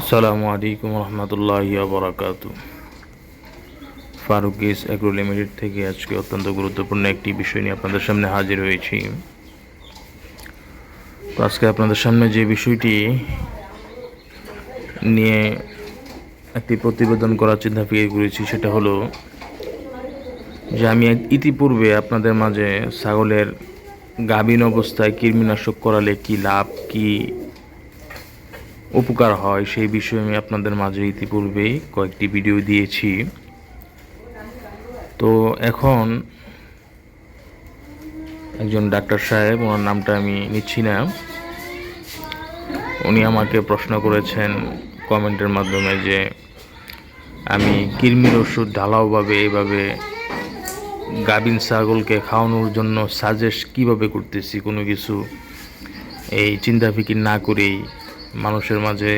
আসসালামু আলাইকুম রহমতুল্লাহ বরাকাতু ফারুক গেস অ্যাগ্রো লিমিটেড থেকে আজকে অত্যন্ত গুরুত্বপূর্ণ একটি বিষয় নিয়ে আপনাদের সামনে হাজির হয়েছি। তো আজকে আপনাদের সামনে যে বিষয়টি নিয়ে একটি প্রতিবেদন করার চিন্তা ফিরে করেছি, সেটা হলো যে আমি ইতিপূর্বে আপনাদের মাঝে ছাগলের গাভীন অবস্থায় কৃমিনাশক করালে কি লাভ, কি উপকার হয়, সেই বিষয়ে আমি আপনাদের মাঝে ইতিপূর্বে কয়েকটি ভিডিও দিয়েছি। তো এখন একজন ডাক্তার সাহেব, ওনার নামটা আমি নিচ্ছি না। উনি আমাকে প্রশ্ন করেছেন কমেন্টের মাধ্যমে যে, আমি কৃমির ওষুধ ঢালাওভাবে এভাবে গাভিন ছাগলকে খাওয়ানোর জন্য সাজেস্ট কীভাবে করতেছি? কোনো কিছু এই চিন্তা ফিকির না করেই মানুষের মাঝে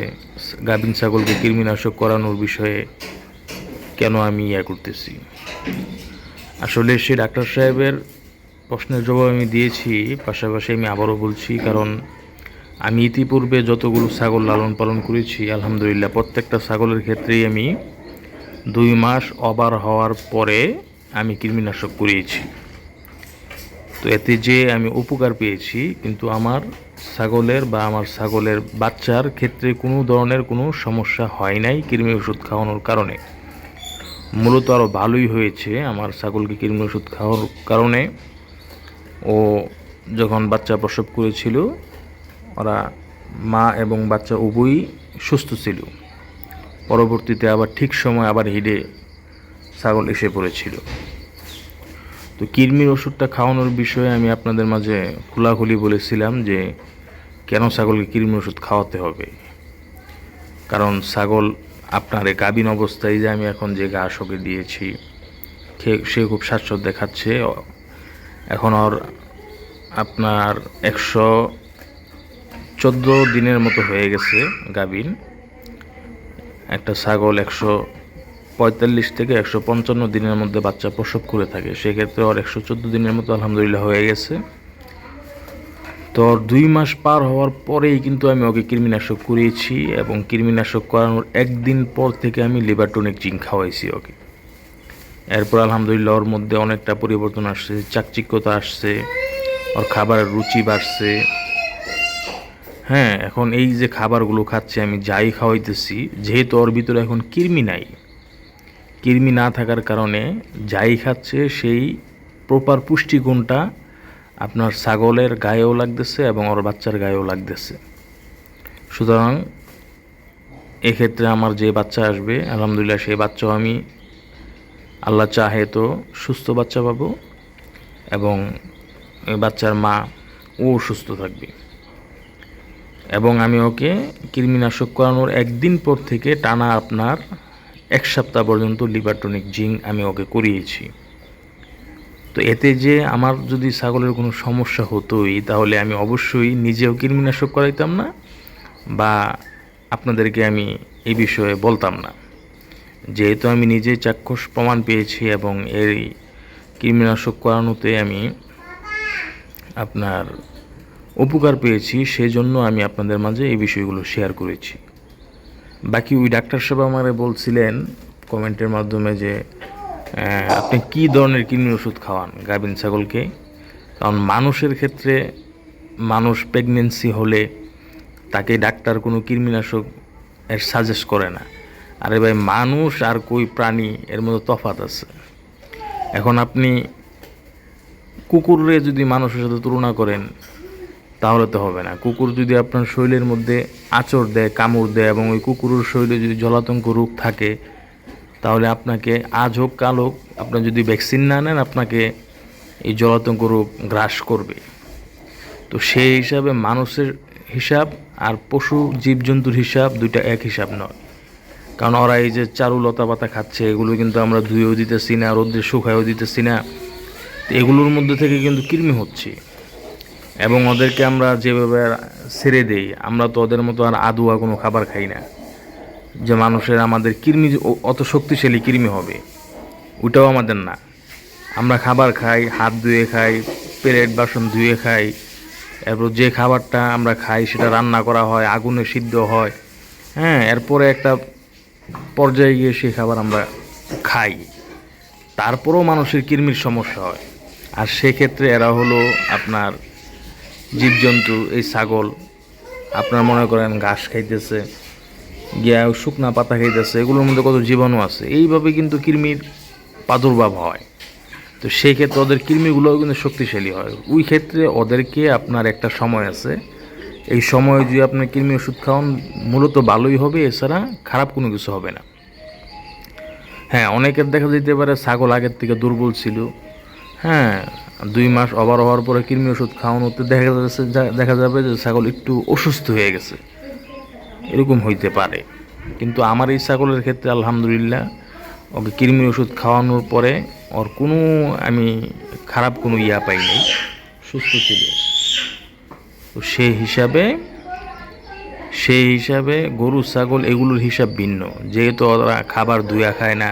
গাভিন ছাগলকে কৃমিনাশক করানোর বিষয়ে কেন আমি ইয়া করতেছি? আসলে সে ডাক্তার সাহেবের প্রশ্নের জবাব আমি দিয়েছি, পাশাপাশি আমি আবারও বলছি, কারণ আমি ইতিপূর্বে যতগুলো ছাগল লালন পালন করেছি, আলহামদুলিল্লাহ প্রত্যেকটা ছাগলের ক্ষেত্রেই আমি দুই মাস অবার হওয়ার পরে আমি কৃমিনাশক করিয়েছি। তো এতে যে আমি উপকার পেয়েছি, কিন্তু আমার ছাগলের বা আমার ছাগলের বাচ্চার ক্ষেত্রে কোনো ধরনের কোনো সমস্যা হয় নাই কৃমি ওষুধ খাওয়ানোর কারণে। মূলত আরও ভালোই হয়েছে আমার ছাগলকে কৃমি ওষুধ খাওয়ার কারণে। ও যখন বাচ্চা প্রসব করেছিল, ওরা মা এবং বাচ্চা উভয়ই সুস্থ ছিল। পরবর্তীতে আবার ঠিক সময় আবার হিডে ছাগল এসে পড়েছিল। তো কৃমির ওষুধটা খাওয়ানোর বিষয়ে আমি আপনাদের মাঝে খোলাখুলি বলেছিলাম যে কেন ছাগলকে কৃমির ওষুধ খাওয়াতে হবে। কারণ ছাগল আপনার এই গাভীন অবস্থায় যে আমি এখন যে ঘাস ওকে দিয়েছি সে খুব স্বাচ্ছন্দ্য দেখাচ্ছে। এখন ওর আপনার একশো চোদ্দ দিনের মতো হয়ে গেছে গাভীন একটা ছাগল একশো পঁয়তাল্লিশ থেকে একশো পঞ্চান্ন দিনের মধ্যে বাচ্চা প্রসব করে থাকে। সেক্ষেত্রে ওর একশো চোদ্দ দিনের মতো আলহামদুলিল্লাহ হয়ে গেছে। তো দুই মাস পার হওয়ার পরেই কিন্তু আমি ওকে কৃমিনাশক করিয়েছি এবং কৃমিনাশক করানোর একদিন পর থেকে আমি লিভারটনিক জিঙ্ক খাওয়াইছি ওকে। এরপর আলহামদুলিল্লাহ ওর মধ্যে অনেকটা পরিবর্তন আসছে, চাকচিক্যতা আসছে, ওর খাবারের রুচি বাড়ছে। হ্যাঁ এখন এই যে খাবারগুলো খাচ্ছে, আমি যাই খাওয়াইতেছি, যেহেতু ওর ভিতরে এখন কৃমি নাই কৃমি না থাকার কারণে যাই খাচ্ছে, সেই প্রপার পুষ্টিগুণটা আপনার ছাগলের গায়েও লাগতেছে এবং ওর বাচ্চার গায়েও লাগতেছে। সুতরাং এক্ষেত্রে আমার যে বাচ্চা আসবে, আলহামদুলিল্লাহ সেই বাচ্চাও আমি আল্লাহ চাহে তো সুস্থ বাচ্চা পাবো এবং বাচ্চার মা ও সুস্থ থাকবে। এবং আমি ওকে কৃমিনাশক করানোর একদিন পর থেকে টানা আপনার এক সপ্তাহ পর্যন্ত লিভারটনিক জিঙ্ক আমি ওকে করিয়েছি। তো এতে যে আমার যদি ছাগলের কোনো সমস্যা হতোই, তাহলে আমি অবশ্যই নিজেও কৃমিনাশক করাইতাম না বা আপনাদেরকে আমি এই বিষয়ে বলতাম না। যেহেতু আমি নিজে চাক্ষুষ প্রমাণ পেয়েছি এবং এই কৃমিনাশক করানোতে আমি আপনার উপকার পেয়েছি, সেজন্য আমি আপনাদের মাঝে এই বিষয়গুলো শেয়ার করেছি। বাকি ওই ডাক্তার সাহেব আমারে বলছিলেন কমেন্টের মাধ্যমে যে আপনি কি ধরনের কৃমি ওষুধ খাওয়ান গাভিন ছাগলকে? কারণ মানুষের ক্ষেত্রে মানুষ প্রেগনেন্সি হলে তাকে ডাক্তার কোনো কৃমিনাশক এর সাজেস্ট করে না। আরে ভাই, মানুষ আর কই প্রাণী, এর মধ্যে তফাত আছে। এখন আপনি কুকুরে যদি মানুষের সাথে তুলনা করেন তাহলে তো হবে না। কুকুর যদি আপনার শরীরের মধ্যে আচর দেয়, কামড় দেয় এবং ওই কুকুরের শরীরে যদি জলাতঙ্ক রোগ থাকে, তাহলে আপনাকে আজ হোক, কাল হোক, আপনার যদি ভ্যাকসিন না নেন, আপনাকে এই জলাতঙ্ক রোগ গ্রাস করবে। তো সেই হিসাবে মানুষের হিসাব আর পশু জীবজন্তুর হিসাব দুইটা এক হিসাব নয়। কারণ ওরা এই যে চারু লতা পাতা খাচ্ছে, এগুলো কিন্তু আমরা ধুয়েও দিতেছি না, রোদ্রে শুকায়ও দিতেছি না। এগুলোর মধ্যে থেকে কিন্তু কৃমি হচ্ছে। এবং ওদেরকে আমরা যেভাবে ছেড়ে দেই, আমরা তো ওদের মতো আর আদুয়া কোনো খাবার খাই না। যে মানুষের আমাদের কৃমি অত শক্তিশালী কৃমি হবে, ওটাও আমাদের না। আমরা খাবার খাই, হাত ধুয়ে খাই, প্লেট, বাসন ধুয়ে খাই, এরপর যে খাবারটা আমরা খাই সেটা রান্না করা হয়, আগুনে সিদ্ধ হয় হ্যাঁ এরপরে একটা পর্যায়ে গিয়ে সেই খাবার আমরা খাই। তারপরেও মানুষের কৃমির সমস্যা হয়। আর সেক্ষেত্রে এরা হলো আপনার জীবজন্তু, এই ছাগল, আপনার মনে করেন ঘাস খাইতেছে, গিয়া শুকনা পাতা খাইতেছে, এগুলোর মধ্যে কত জীবাণু আছে? এইভাবে কিন্তু কৃমির প্রাদুর্ভাব হয়। তো সেই ক্ষেত্রে ওদের কৃমিগুলোও কিন্তু শক্তিশালী হয়। ওই ক্ষেত্রে ওদেরকে আপনার একটা সময় আছে। এই সময় যদি আপনার কৃমি ওষুধ খাওয়ান, মূলত ভালোই হবে, এছাড়া খারাপ কোনো কিছু হবে না। হ্যাঁ অনেকের দেখা যেতে পারে ছাগল আগের থেকে দুর্বল ছিল। হ্যাঁ দুই মাস ওভার হওয়ার পরে কৃমি ওষুধ খাওয়ানোতে দেখা যাচ্ছে, দেখা যাবে যে ছাগল একটু অসুস্থ হয়ে গেছে। এরকম হইতে পারে। কিন্তু আমার এই ছাগলের ক্ষেত্রে আলহামদুলিল্লাহ, ওকে কৃমি ওষুধ খাওয়ানোর পরে ওর কোনো আমি খারাপ কোনো ইয়া পাই নাই, সুস্থ ছিল। তো সেই হিসাবে সেই হিসাবে গরু, ছাগল এগুলোর হিসাব ভিন্ন। যেহেতু ওরা খাবার ধুয়া খায় না,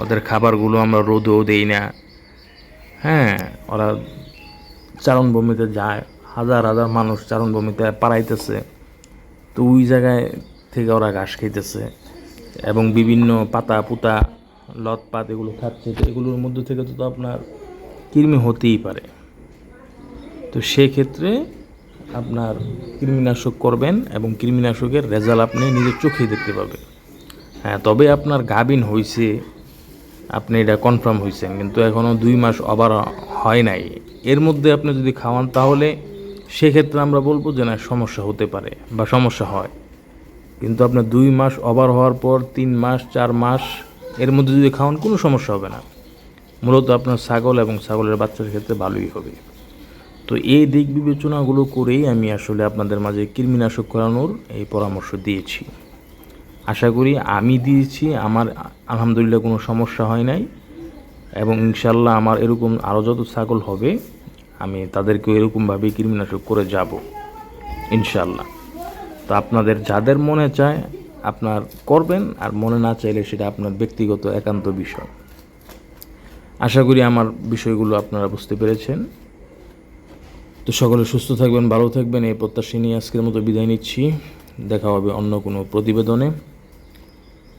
ওদের খাবারগুলো আমরা রোদেও দেই না হ্যাঁ। ওরা চারণভূমিতে যায়, হাজার হাজার মানুষ চারণভূমিতে পাড়াইতেছে তো ওই জায়গায় থেকে ওরা ঘাস খাইতেছে এবং বিভিন্ন পাতা, পুতা লত পাত এগুলো খাচ্ছে। তো এগুলোর মধ্যে থেকে তো আপনার কৃমি হতেই পারে। তো সেক্ষেত্রে আপনার কৃমিনাশক করবেন এবং কৃমিনাশকের রেজাল্ট আপনি নিজের চোখেই দেখতে পাবেন। হ্যাঁ তবে আপনার গাভিন হয়েছে আপনি এটা কনফার্ম হয়েছেন কিন্তু এখনও দুই মাস আবার হয় নাই। এর মধ্যে আপনি যদি খাওয়ান তাহলে সেক্ষেত্রে আমরা বলব যে না, সমস্যা হতে পারে বা সমস্যা হয়। কিন্তু আপনার দুই মাস ওভার হওয়ার পর তিন মাস, চার মাস এর মধ্যে যদি খাওয়ান কোনো সমস্যা হবে না। মূলত আপনার ছাগল এবং ছাগলের বাচ্চার ক্ষেত্রে ভালোই হবে। তো এই দিক বিবেচনাগুলো করেই আমি আসলে আপনাদের মাঝে কৃমিনাশক করানোর এই পরামর্শ দিয়েছি। আশা করি আমি দিয়েছি, আমার আলহামদুলিল্লাহ কোনো সমস্যা হয় নাই এবং ইনশাল্লাহ আমার এরকম আরও যত ছাগল হবে, আমি তাদেরকেও এরকমভাবেই কৃমিনাশক করে যাব ইনশাল্লাহ তো আপনাদের যাদের মনে চায় আপনার করবেন, আর মনে না চাইলে সেটা আপনার ব্যক্তিগত একান্ত বিষয়। আশা করি আমার বিষয়গুলো আপনারা বুঝতে পেরেছেন। তো সকলে সুস্থ থাকবেন, ভালো থাকবেন, এই প্রত্যাশী নিয়ে আজকের মতো বিদায় নিচ্ছি। দেখা হবে অন্য কোনো প্রতিবেদনে।